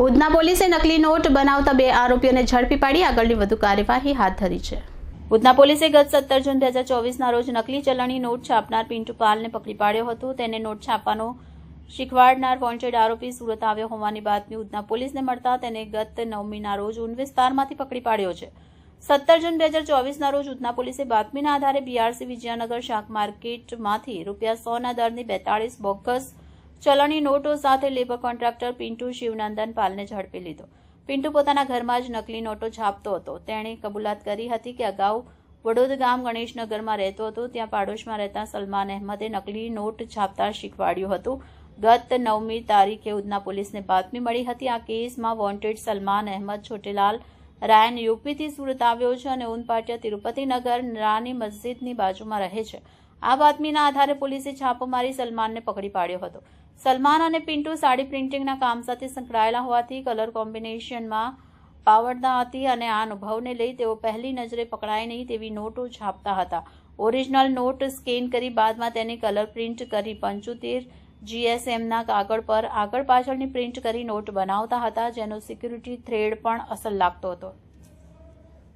ઉધના પોલીસે નકલી નોટ બનાવતા બે આરોપીઓને ઝડપી પાડી આગળની વધુ કાર્યવાહી હાથ ધરી છે. ઉધના પોલીસે ગત સત્તર જૂન બે હજાર ચોવીસના રોજ નકલી ચલણી નોટ છાપનાર પિન્ટુ પાલને પકડી પાડ્યો હતો. તેને નોટ છાપવાનો શીખવાડનાર વોન્ટેડ આરોપી સુરત આવ્યો હોવાની બાતમી ઉધના પોલીસને મળતા તેને ગત નવમીના રોજ ઉન વિસ્તારમાંથી પકડી પાડ્યો છે. સત્તર જૂન બે હજાર ચોવીસના રોજ ઉધના પોલીસે બાતમીના આધારે બીઆરસી વિજયનગર શાક માર્કેટમાંથી રૂપિયા સોના દરની બેતાળીસ બોગસ ચલણી નોટો સાથે લેબર કોન્ટ્રાક્ટર પિન્ટુ શિવનંદન પાલને ઝડપી લીધો. પિન્ટુ પોતાના ઘરમાં જ નકલી નોટો છાપતો હતો. તેણે કબૂલાત કરી હતી કે અગાઉ વડોદ ગામ ગણેશનગરમાં રહેતો હતો. ત્યાં પાડોશમાં રહેતા સલમાન અહેમદે નકલી નોટ છાપતા શીખવાડ્યું હતું. ગત નવમી તારીખે ઉધના પોલીસને બાતમી મળી હતી, આ કેસમાં વોન્ટેડ સલમાન અહેમદ છોટેલાલ રાયન યુપીથી સુરત આવ્યો છે અને ઉનપાટિયા તિરુપતિનગર રાની મસ્જિદની બાજુમાં રહે છે. આ બાતમીના આધારે પોલીસે છાપો મારી સલમાનને પકડી પાડ્યો હતો. સલમાન અને પિન્ટુ સાડી પ્રિન્ટિંગના કામ સાથે સંકળાયેલા હોવાથી કલર કોમ્બિનેશનમાં પાવડતા હતી અને આ અનુભવને લઈ તેઓ પહેલી નજરે પકડાય નહીં તેવી નોટો છાપતા હતા. ઓરિજિનલ નોટ સ્કેન કરી બાદમાં તેને કલર પ્રિન્ટ કરી પંચોતેર જીએસએમના કાગળ પર આગળ પાછળની પ્રિન્ટ કરી નોટ બનાવતા હતા, જેનો સિક્યુરિટી થ્રેડ પણ અસર લાગતો હતો.